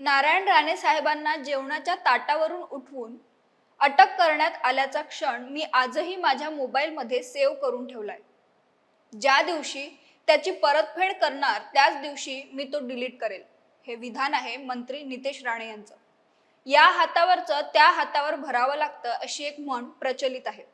नारायण राणे साहेबांना जेवणाच्या ताटावरून उठवून अटक करण्यात आल्याचा क्षण मी आजही माझ्या मोबाईलमध्ये सेव्ह करून ठेवलाय. ज्या दिवशी त्याची परतफेड करणार त्याच दिवशी मी तो डिलीट करेल. हे विधान आहे मंत्री नितेश राणे यांचं. या हातावरचं त्या हातावर भरावं लागतं अशी एक म्हण प्रचलित आहे.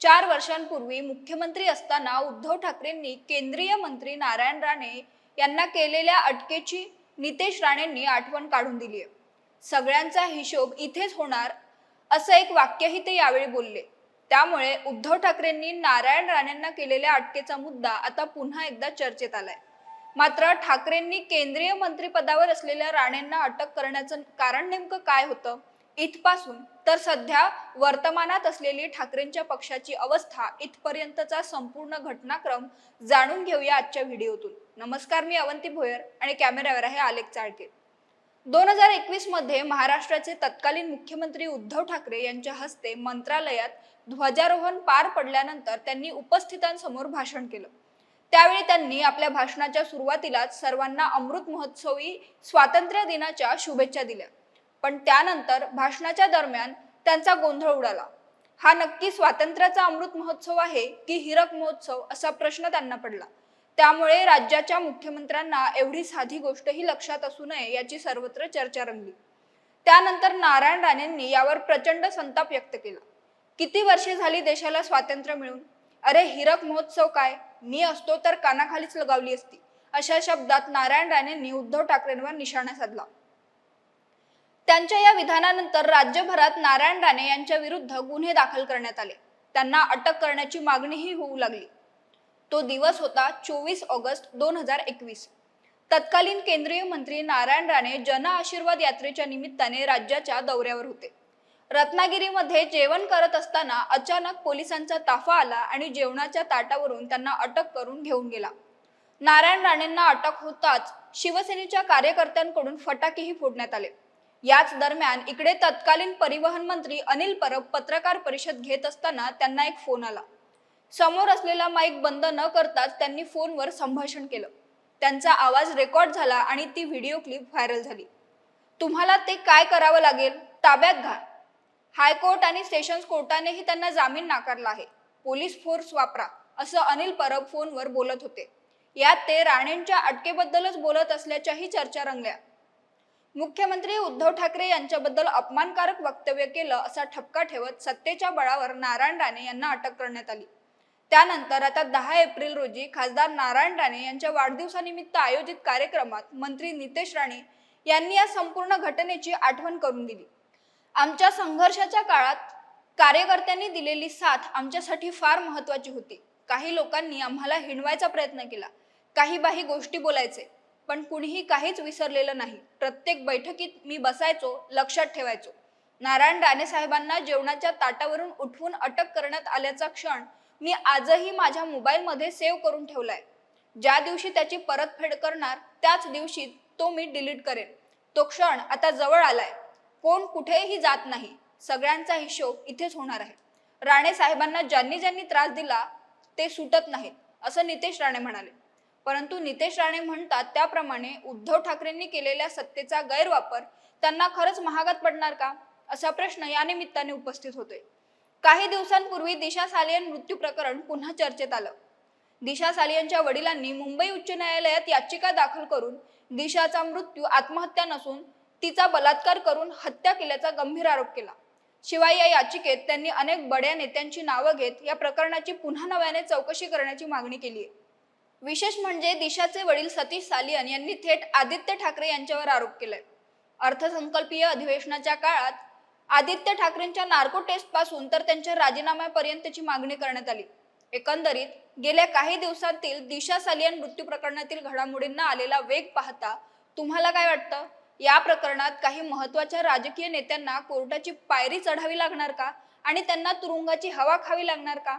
चार वर्षांपूर्वी मुख्यमंत्री असताना उद्धव ठाकरेंनी केंद्रीय मंत्री नारायण राणे यांना केलेल्या अटकेची नितेश राणेंनी आठवण काढून दिली आहे. सगळ्यांचा हिशोब इथेच होणार असं एक वाक्यही ते यावेळी बोलले. त्यामुळे उद्धव ठाकरेंनी नारायण राणेंना केलेल्या अटकेचा मुद्दा आता पुन्हा एकदा चर्चेत आलाय. मात्र ठाकरेंनी केंद्रीय मंत्रिपदावर असलेल्या राणेंना अटक करण्याचं कारण नेमकं काय होतं? इथपासून तर सध्या वर्तमानात असलेली ठाकरेंच्या पक्षाची अवस्था इथपर्यंतचा संपूर्ण घटनाक्रम जाणून घेऊया आजच्या व्हिडिओतून. नमस्कार मी अवंती भोयर आणि कॅमेऱ्यावर आहे आलेख चाळके. दोन हजार एकवीसमध्ये महाराष्ट्राचे तत्कालीन मुख्यमंत्री उद्धव ठाकरे यांच्या हस्ते मंत्रालयात ध्वजारोहण पार पडल्यानंतर त्यांनी उपस्थितांसमोर भाषण केलं. त्यावेळी त्यांनी आपल्या भाषणाच्या सुरुवातीलाच सर्वांना अमृत महोत्सवी स्वातंत्र्य दिनाच्या शुभेच्छा दिल्या. पण त्यानंतर भाषणाच्या दरम्यान त्यांचा गोंधळ उडाला. हा नक्की स्वातंत्र्याचा अमृत महोत्सव आहे की हिरक महोत्सव असा प्रश्न त्यांना पडला. त्यामुळे राज्याच्या मुख्यमंत्र्यांना एवढी साधी गोष्टही लक्षात असू नये याची सर्वत्र चर्चा रंगली. त्यानंतर नारायण राणेंनी यावर प्रचंड संताप व्यक्त केला. किती वर्षे झाली देशाला स्वातंत्र्य मिळून? अरे हिरक महोत्सव काय? मी असतो तर कानाखालीच लगावली असती. अशा शब्दात नारायण राणेंनी उद्धव ठाकरेंवर निशाणा साधला. त्यांच्या या विधानानंतर राज्यभरात नारायण राणे यांच्या विरुद्ध गुन्हे दाखल करण्यात आले. त्यांना अटक करण्याची मागणीही होऊ लागली. तो दिवस होता चोवीस ऑगस्ट दोन हजार एकवीस. तत्कालीन केंद्रीय मंत्री नारायण राणे जन आशीर्वाद यात्रेच्या निमित्ताने राज्याच्या दौऱ्यावर होते. रत्नागिरीमध्ये जेवण करत असताना अचानक पोलिसांचा ताफा आला आणि जेवणाच्या ताटावरून त्यांना अटक करून घेऊन गेला. नारायण राणेंना अटक होताच शिवसेनेच्या कार्यकर्त्यांकडून फटाकेही फोडण्यात आले. याच दरम्यान इकडे तत्कालीन परिवहन मंत्री अनिल परब पत्रकार परिषद घेत असताना त्यांना एक फोन आला. समोर असलेला माईक बंद न करताच त्यांनी फोनवर संभाषण केलं. त्यांचा आवाज रेकॉर्ड झाला आणि ती व्हिडिओ क्लिप व्हायरल झाली. तुम्हाला ते काय करावं लागेल? ताब्यात घ्या. हायकोर्ट आणि सेशन्स कोर्टानेही त्यांना जामीन नाकारला आहे. पोलीस फोर्स वापरा असं अनिल परब फोनवर बोलत होते. यात ते राणेंच्या अटकेबद्दलच बोलत असल्याच्याही चर्चा रंगल्या. मुख्यमंत्री उद्धव ठाकरे यांच्याबद्दल अपमानकारक वक्तव्य केलं असा ठपका ठेवत सत्तेच्या बळावर नारायण राणे यांना अटक करण्यात आली. त्यानंतर आता दहा एप्रिल रोजी खासदार नारायण राणे यांच्या वाढदिवसानिमित्त आयोजित कार्यक्रमात मंत्री नितेश राणे यांनी या संपूर्ण घटनेची आठवण करून दिली. आमच्या संघर्षाच्या काळात कार्यकर्त्यांनी दिलेली साथ आमच्यासाठी फार महत्वाची होती. काही लोकांनी आम्हाला हिणवायचा प्रयत्न केला. काही बाही गोष्टी बोलायचे. पण कुणीही काहीच विसरलेलं नाही. प्रत्येक बैठकीत मी बसायचो लक्षात ठेवायचो. नारायण राणे साहेबांना जेवणाच्या ताटावरून उठवून अटक करण्यात आल्याचा क्षण मी आजही माझ्या मोबाईलमध्ये सेव्ह करून ठेवलाय. ज्या दिवशी त्याची परतफेड करणार त्याच दिवशी तो मी डिलीट करेन. तो क्षण आता जवळ आलाय. कोण कुठेही जात नाही. सगळ्यांचा हिशोब इथेच होणार आहे. राणे साहेबांना ज्यांनी ज्यांनी त्रास दिला ते सुटत नाहीत असं नितेश राणे म्हणाले. परंतु नितेश राणे म्हणतात त्याप्रमाणे उद्धव ठाकरेंनी केलेल्या सत्तेचा गैरवापर त्यांना खरंच महागात पडणार का? असा प्रश्न या निमित्ताने उपस्थित होतोय. काही दिवसांपूर्वी दिशा सालियन मृत्यू प्रकरण पुन्हा चर्चेत आलं. दिशा सालियनच्या वडिलांनी मुंबई उच्च न्यायालयात याचिका दाखल करून दिशाचा मृत्यू आत्महत्या नसून तिचा बलात्कार करून हत्या केल्याचा गंभीर आरोप केला. शिवाय या याचिकेत त्यांनी अनेक बड्या नेत्यांची नावं घेत या प्रकरणाची पुन्हा नव्याने चौकशी करण्याची मागणी केली आहे विशेष म्हणजे दिशाचे वडील सतीश सालियन यांनी थेट आदित्य ठाकरे यांच्यावर आरोप केलाय. अर्थसंकल्पीय अधिवेशनाच्या काळात आदित्य ठाकरेंच्या नार्को टेस्टपासून तर त्यांच्या राजीनाम्यापर्यंतची मागणी करण्यात आली. एकंदरीत गेल्या काही दिवसांतील दिशा सालियन मृत्यू प्रकरणातील घडामोडींना आलेला वेग पाहता तुम्हाला काय वाटतं? या प्रकरणात काही महत्त्वाच्या राजकीय नेत्यांना कोर्टाची पायरी चढावी लागणार का? आणि त्यांना तुरुंगाची हवा खावी लागणार का?